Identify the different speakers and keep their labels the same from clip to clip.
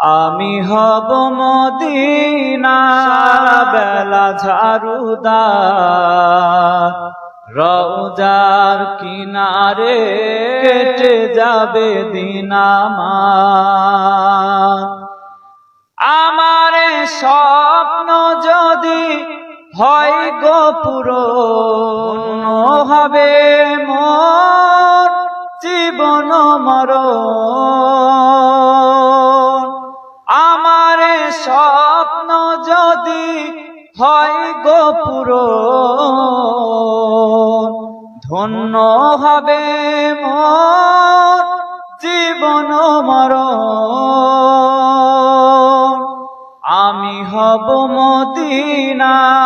Speaker 1: আমি হব মদিনা বেলা ঝাড়ুদার রৌজার কিনারে কেটে যাবে দিনামার আমার। স্বপ্ন যদি হয় গো হবে, মোর জীবন মর যদি হয় গো পূরণ ধন্য হবে মোর জীবন মরণ। আমি হব মদিনার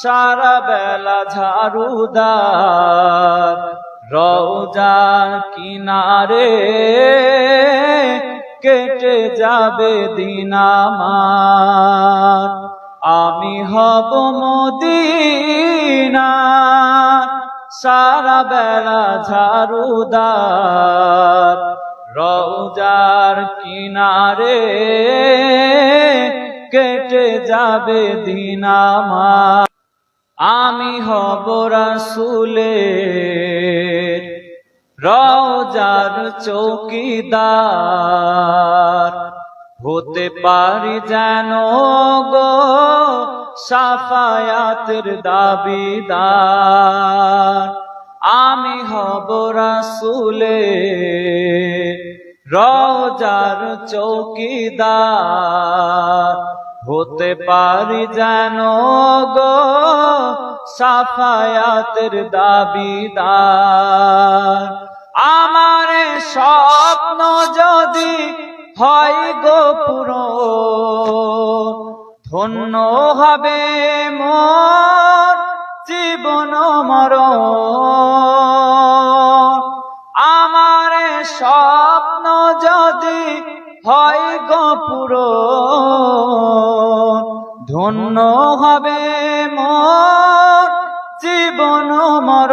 Speaker 1: সারা বেলা ঝাড়ুদার, রওজার কিনারে কেটে যাবে দিনামার আমি হব মদিনার সারা বেলা ঝাড়ুদার রওজার কিনারে কেটে যাবে দিনামা আমি হব রাসুলের রওজার চৌকিদার। হতে পারি যেন গো সাফায়াতের দাবিদার। আমি হব রাসুলে রওজার চৌকিদার। হতে পারি যেন গো সাফায়াতের দাবিদার। আমার স্বপ্ন যদি হয় গো পুরো, ধন্য হবে মোর জীবন মর। আমার স্বপ্ন যদি হয় গো পুরো, ধন্য হবে মোর জীবন মর।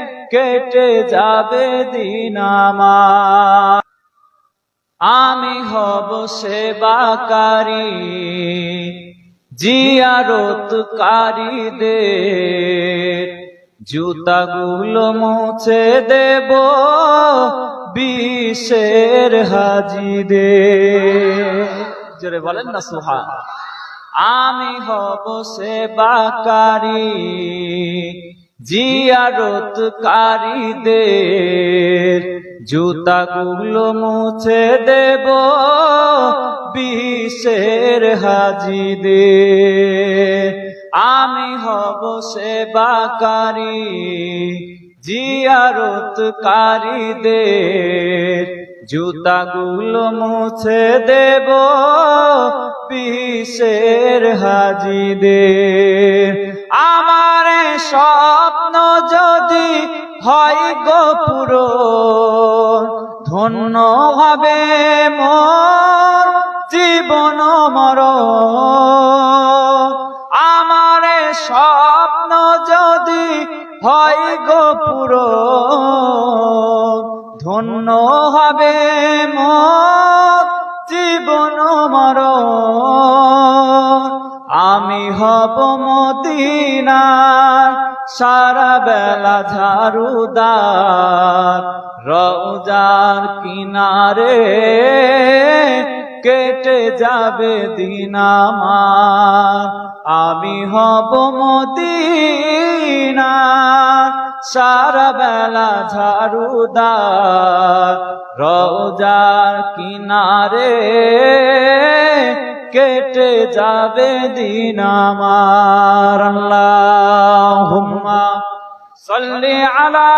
Speaker 1: কেটে যাবে দিনামার আমি হব সেবাকারী, জিয়ারতকারীদের। জুতাগুলো মুছে দেব বিশের হাজিদের। জোরে বলেন না সুহা আমি হব সেবাকারী জিয়ারতকারীদের জুতাগুলো মুছে দেব বিশের হাজিদের। আমি হব সেবাকারী জিয়ারতকারীদের জুতাগুলো মুছে দেব পিসের হাজিদের। আমার স্বপ্ন যদি হয় গো ধন্য হবে মোর জীবন মর আমার স্বপ্ন যদি হয় গো ধন্য হবে মোর জীবন মর আমি হব মদিনার, সারা বেলা ঝাড়ুদার রওজার কিনারে কেটে যাবে দিনামার আমি হব মদিনা সারা বেলা ঝাড়ুদার রওজার কিনারে কেটে যাবে দিন আমার। আল্লাহুম্মা সাল্লি আলা